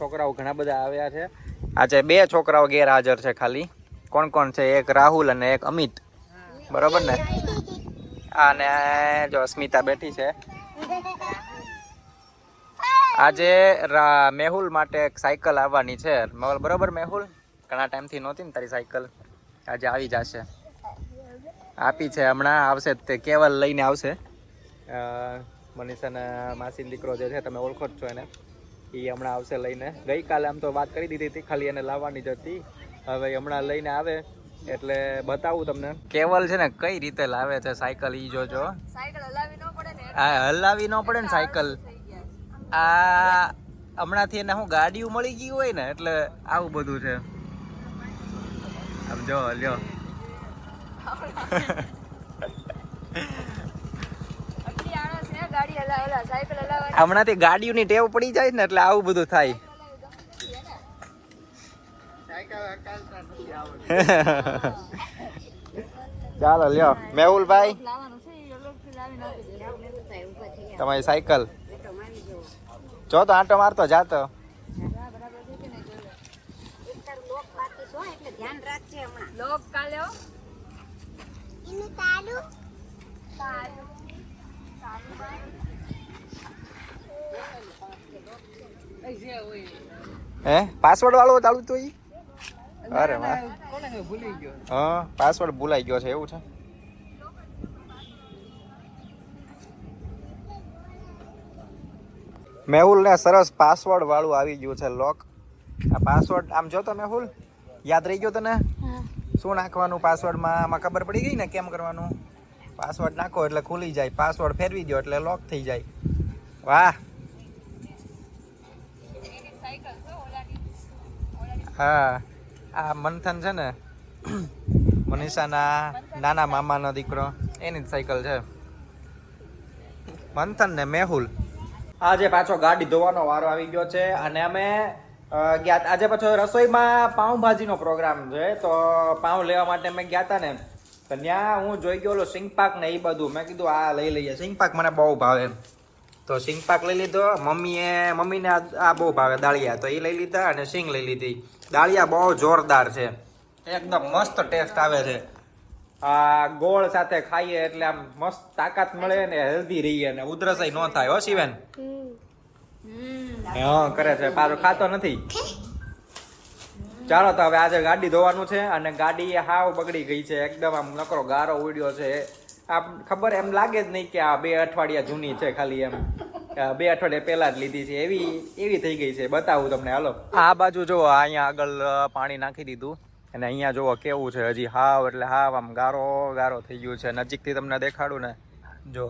છોકરાઓ ઘણા બધા આવ્યા છે. આજે બે છોકરાઓ ગેરહાજર છે ખાલી. કોણ કોણ છે? એક રાહુલ અને એક અમિત. બરોબર ને? અને જો સ્મિતા બેઠી છે. આજે મેહુલ માટે એક સાયકલ આવવાની છે. બરોબર મેહુલ? ઘણા ટાઈમથી નહોતી ને તારી સાયકલ. આજે આવી જશે. આપી છે હમણાં. આવશે તે. કેવલ લઈને આવશે. મનીષાના માસી દીકરો જે છે, તમે ઓળખો જ છો એને. એ હમણાં આવશે લઈને. ગઈકાલે આમ તો વાત કરી દીધી હતી ખાલી એને લાવવાની જ હતી. હવે હમણાં લઈને આવે એટલે બતાવું તમને. કેવલ છે ને કઈ રીતે લાવે છે સાયકલ ઈ જોજો. હા હલાવી ન પડે ને સાયકલ. આ હમણાંથી એને હું ગાડીઓ મળી ગઈ હોય ને એટલે આવું બધું છે. આમ જો લ્યો આટલી આળસ છે ગાડી હલા હલા સાયકલ હલાવવાની હમણાંથી ગાડીઓની ટેવ પડી જાય ને એટલે આવું બધું થાય. ચાલો લ્યો. મેહુલભાઈ. તમારી સાયકલ. જો તો આંટો મારતો જાતો લોક હો? હે પાસવર્ડ વાળો ચાલુ તો ઈ? અરે વાહ. હા પાસવર્ડ ભૂલાઈ ગયો છે એવું છે? મેહુલ ને સરસ પાસવર્ડ વાળું આવી ગયું છે લોક આ પાસવર્ડ આમ જો તો મેહુલ? યાદ રહી ગયો તને? શું નાખવાનું પાસવર્ડમાં આમાં ખબર પડી ગઈ ને કેમ કરવાનું? પાસવર્ડ નાખો એટલે ખુલી જાય. પાસવર્ડ ફેરવી દો એટલે લોક થઈ જાય. વાહ. હા, આ મંથન છે ને, મનીષાના નાના મામાનો દીકરો, એની જ સાયકલ છે. મંથન ને મેહુલ. આજે પાછો ગાડી ધોવાનો વારો આવી ગયો છે અને અમે ગયા આજે પાછો રસોઈમાં પાઉંભાજીનો પ્રોગ્રામ છે, તો પાઉં લેવા માટે અમે ગયા હતા ને. તો ત્યાં હું જોઈ ગયો ઓલો સિંગપાક ને એ બધું. મેં કીધું, આ લઈ લઈએ. સિંગપાક મને બહુ ભાવે. તો સિંગપાક લઈ લીધો. મમ્મીએ મમ્મીને આ આ બહુ ભાવે, દાળિયા. તો એ લઈ લીધા અને સિંગ લઈ લીધી. દાળિયા બહુ જોરદાર છે. એકદમ મસ્ત ટેસ્ટ આવે છે. આ ગોળ સાથે ખાઈએ એટલે આમ મસ્ત તાકાત મળે ને હેલ્ધી રહીએ ને ઉધરસાઈ ન થાય હો શિવેન? હા કરે છે. પાછો ખાતો નથી. ચાલો તો હવે આજે ગાડી ધોવાનું છે અને ગાડી હાવ બગડી ગઈ છે. એકદમ આમ નકરો ગારો ઉડ્યો છે. આમ ખબર એમ લાગે જ નહીં કે આ બે અઠવાડિયા જૂની છે ખાલી એમ. આ બે અઠવાડિયા પહેલા જ લીધી છે. એવી એવી થઈ ગઈ છે. બતાવું તમને. હાલો. આ બાજુ જુઓ અહીંયા આગળ પાણી નાખી દીધું. અને અહીંયા જોવો કેવું છે. હજી હાવ એટલે હાવ આમ ગારો ગારો થઈ ગયું છે. નજીકથી તમને દેખાડું ને. જો,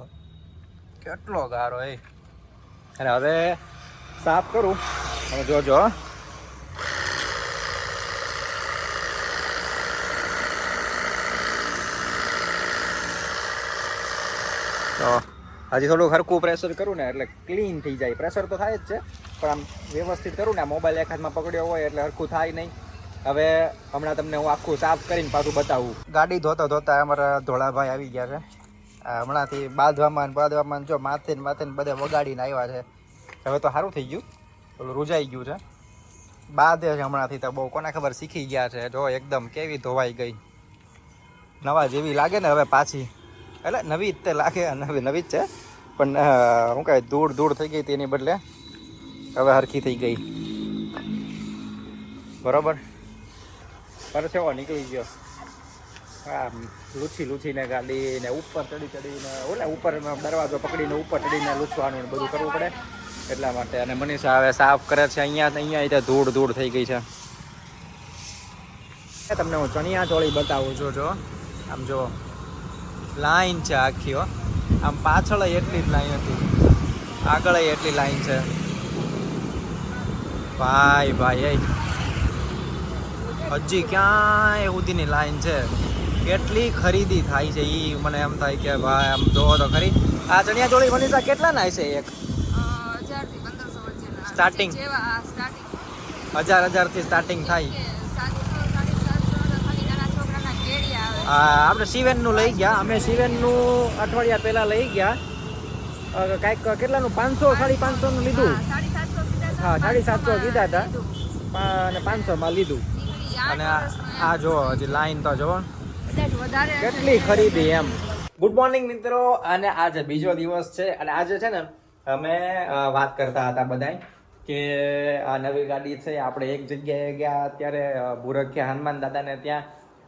કેટલો ગારો એ. અને હવે સાફ કરું. તમે જોજો. તો હજી થોડું હરકું પ્રેશર કરું ને એટલે ક્લીન થઈ જાય. પ્રેશર તો થાય જ છે, પણ આમ વ્યવસ્થિત કરું ને મોબાઈલ એક હાથમાં પકડ્યો હોય એટલે હરખું થાય નહીં. હવે હમણાં તમને હું આખું સાફ કરીને પાછું બતાવું. ગાડી ધોતા ધોતા અમારા ધોળાભાઈ આવી ગયા છે. હમણાંથી બાંધવામાં બાંધવામાં જો માથે ને માથે ને બધે વગાડીને આવ્યા છે. હવે તો સારું થઈ ગયું. પેલું રૂજાઈ ગયું છે. બાંધે છે હમણાંથી તો બહુ. કોને ખબર, શીખી ગયા છે. જો એકદમ કેવી ધોવાઈ ગઈ. નવા જેવી લાગે ને હવે પાછી. એટલે નવી જ તે લાગે, નવી નવી જ છે. પણ શું કહે ધૂળ ધૂળ થઈ ગઈ તેની બદલે. હવે હરખી થઈ ગઈ. બરોબર? પરસેવો નીકળી ગયો. હા લૂછી લૂછીને ગાડીને ઉપર ચડી ચડીને, ઓલે ઉપર દરવાજો પકડીને ઉપર ચડીને લૂછવાનું ને બધું કરવું પડે. એટલા માટે. અને મનીષા હવે સાફ કરે છે. અહીંયા અહીંયા રીતે ધૂળ ધૂળ થઈ ગઈ છે. તમને હું ચણિયા ચોળી બતાવું છું, જો. આમ જો. લાઈન છે આખી હો. આમ પાછળ એટલી જ લાઈન હતી. આગળ એટલી લાઈન છે. ભાઈ ભાઈ એ. હજી ક્યાંય સુધીની લાઈન છે? કેટલી ખરીદી થાય છે એ મને એમ થાય કે ભાઈ આમ જોવો તો ખરી. આ ચણિયા ચોળી મનીષા કેટલા ના છે એક સ્ટાર્ટિંગ હજાર હજારથી સ્ટાર્ટિંગ થાય સાતસો સાડી સાતસો ખાલી નાના છોકરાના કેડિયા આવે આ આપણે સિવેનનું લઈ ગયા. અમે સિવેનનું અઠવાડિયા પહેલાં લઈ ગયા. કાંઈક કેટલાનું? પાંચસો સાડી પાંચસોનું લીધું? હા, સાડી સાતસો કીધા હતા. લીધું. અને પાંચસોમાં લીધું. અને આ જોવો જો હજી લાઈન તો જો. કેટલી ખરીદી એમ. ગુડ મોર્નિંગ મિત્રો. અને આજે બીજો દિવસ છે. અને આજે છે ને અમે વાત કરતા હતા બધાય કે આ નવી ગાડી છે. આપણે એક જગ્યાએ ગયા અત્યારે અ, ભૂરખિયા હનુમાન દાદાને ત્યાં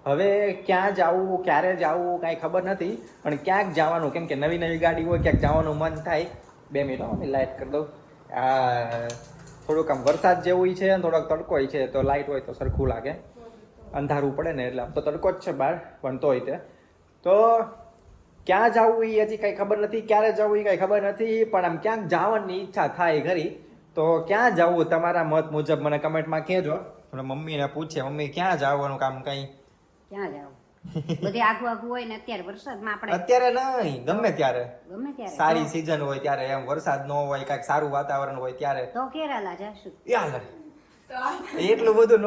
હવે ક્યાં જવું, ક્યારે જવું, કાંઈ ખબર નથી, પણ ક્યાંક જવાનું, કેમ કે નવી નવી ગાડી હોય, ક્યાંક જવાનું મન થાય. બે મિનિટ અમે લાઈટ કરી દઉં. આ, થોડુંક આમ વરસાદ જેવું છે અને થોડોક તડકો છે, તો લાઇટ હોય તો સરખું લાગે. અંધારું પડે ને એટલે આમ તો તડકો જ છે બહાર, પણ તોય તે. તો ક્યાં જવું એ હજી કંઈ ખબર નથી, ક્યારે જવું એ કંઈ ખબર નથી, પણ આમ ક્યાંક જવાની ઈચ્છા થાય ખરી. તો ક્યાં જવું તમારા મત મુજબ મને કમેન્ટમાં કહેજો. મમ્મીને પૂછે મમ્મી, ક્યાં જવાનું કામ કંઈ? ક્યાં જાવ બધે આઘું આઘું હોય ને અત્યારે વરસાદમાં આપણે અત્યારે નહીં ગમે ત્યારે. ગમે ત્યારે. સારી સીઝન હોય ત્યારે એમ વરસાદ ન હોય કાંઈક સારું વાતાવરણ હોય ત્યારે. તો કેરાલા જશું. યાર એટલું બધું ન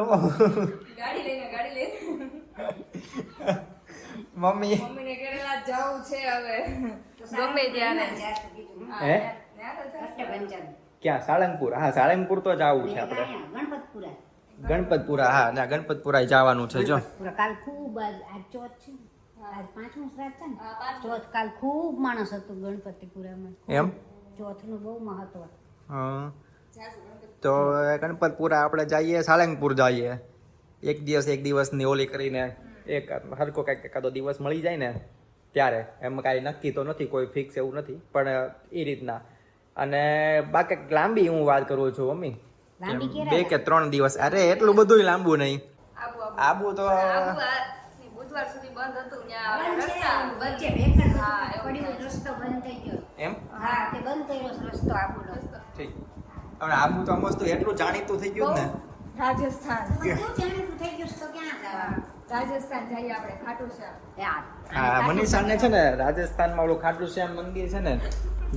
ગાડી લઈને ગાડી લઈને. મમ્મી. મમ્મીને કેરેલા જવું છે હવે. ગમે ત્યારે. હે ક્યાં? સાળંગપુર? હા સાળંગપુર તો જવું છે આપણે. ગણપતપુરા. ગણપતપુરા હા ના ગણપતપુરા જવાનું છે જો. કાલ ખૂબ આજ ચોથ છે આજ પાંચમો શ્રાદ્ધ છે ને? ચોથ કાલ ખૂબ માણસ હતો ગણપતિપુરામાં. એમ? ચોથનું બહુ મહત્વ. હા. તો ગણપતપુરા આપણે જઈએ સાળંગપુર જઈએ. એક દિવસ એક દિવસની ઓલી કરીને એક હરકો કાંઈક એકાદો દિવસ મળી જાય ને ત્યારે. એમ કાંઈ નક્કી તો નથી કોઈ ફિક્સ એવું નથી પણ એ રીતના. અને બાકી લાંબી હું વાત કરું છું મમ્મી. બે કે ત્રણ દિવસ. અરે એટલું બધું લાંબુ નહીં. આબુ તો આબુ આ બુધવાર સુધી બંધ હતું ત્યાં બંધ છે, રસ્તા વચ્ચે ભેખડ હા, એવું પડ્યું, થાય. રસ્તો બંધ થઈ ગયો. એમ? હા તે બંધ કર્યો છે રસ્તો આબુનો. ઠીક. હવે આબુ તો મસ્ત એટલું જાણીતું થઈ ગયું ને. રાજસ્થાન. જાણીતું થઈ ગયું તો ક્યાં જવાનું? રાજસ્થાન જઈએ આપણે ખાટુ શ્યામ એ આ- હા મનીષાને છે ને રાજસ્થાનમાં ઓલું ખાટુ શ્યામ મંદિર છે ને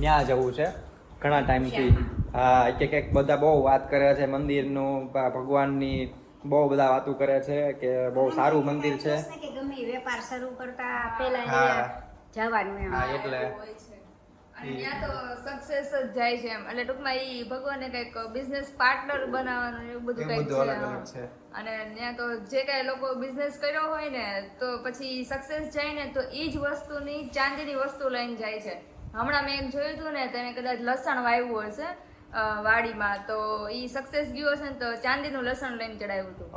ત્યાં જવું છે. ઘણા ટાઈમથી હા કે કંઈક બધા બહુ વાત કરે છે મંદિરનું ભગવાનની બહુ બધા વાતો કરે છે કે બહુ સારું મંદિર છે. કે ગમે વેપાર શરૂ કરતા પહેલા હા. જવાનું હા એટલે. અને ત્યાં તો સક્સેસ જ જાય છે એમ. એટલે ટૂંકમાં ઈ ભગવાને કંઈક બિઝનેસ પાર્ટનર બનાવવાનું એવું બધું એ કંઈક છે. અને ત્યાં તો જે કાંઈ લોકો બિઝનેસ કર્યો હોય ને તો પછી સક્સેસ જાય ને તો ઈ જ વસ્તુની ચાંદીની વસ્તુ લઈને જાય છે. હમણાં મેં એક જોયું હતું ને તેને કદાચ લસણ વાવ્યું હશે વાડીમાં. તો ઈ સક્સેસ ગયો હશે ને તો ચાંદીનું લસણ લઈને ચડાવ્યું હતું.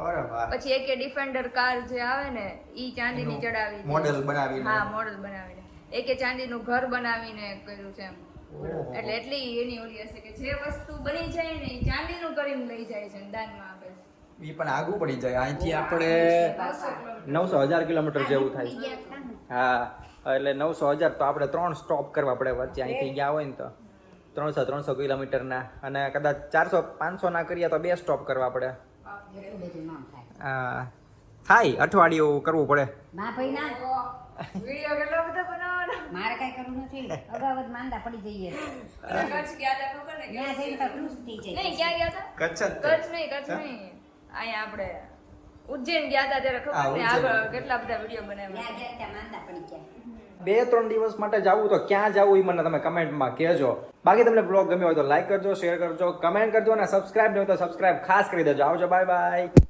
પછી એક ડિફેન્ડર કાર જે આવે ને ઈ ચાંદીની ચડાવી મોડેલ બનાવી હા મોડેલ બનાવીને. એક ચાંદીનું ઘર બનાવીને કર્યું છે એમ. એટલે એટલી એની ઓલી હશે કે જે વસ્તુ બની જાય ને એ ચાંદીનું કરીને લઈ જાય છે ને દાનમાં આપે. છે એ પણ આગું પડી જાય. અહીંથી આપણે નવસો હજાર કિલોમીટર જેવું થાય. હા. એટલે નવસો હજાર તો આપણે ત્રણ સ્ટોપ કરવા પડે વચ્ચે અહીંથી ગયા હોય ને તો. ત્રણસો ત્રણસો કિલોમીટરના. અને કદાચ ચારસો પાંચસો ના કરીએ તો બે સ્ટોપ કરવા પડે. હા. થાય અઠવાડિયું કરવું પડે. ના ભાઈ ના. વીડિયો કેટલો બધો બનાવવાનો? મારે કઈ કરવું નથી. અગાઉ માંદા પડી જઈએ. કચ્છ ગયા હતા ખબર ને? ત્યાં જઈને તો ખુશ થઈ જાય. નહીં ક્યાં ગયા હતા? કચ્છ કચ્છ નહીં કચ્છ નહીં. અહીંયા આપણે ઉજ્જૈન ગયા હતા ત્યારે ખબર ને? આગળ કેટલા બધા વીડિયો બનાવ્યા? ત્યાં ગયા ત્યાં માંદા પડી ગયા. બે, ત્રણ દિવસ માટે જવું તો ક્યાં જવું એ મને તમે કમેન્ટમાં કહેજો. બાકી તમને બ્લોગ ગમ્યો હોય તો લાઈક કરજો શેર કરજો કમેન્ટ કરજો અને સબસ્ક્રાઇબ નહીં તો સબસ્ક્રાઇબ ખાસ કરી દેજો. આવજો બાય બાય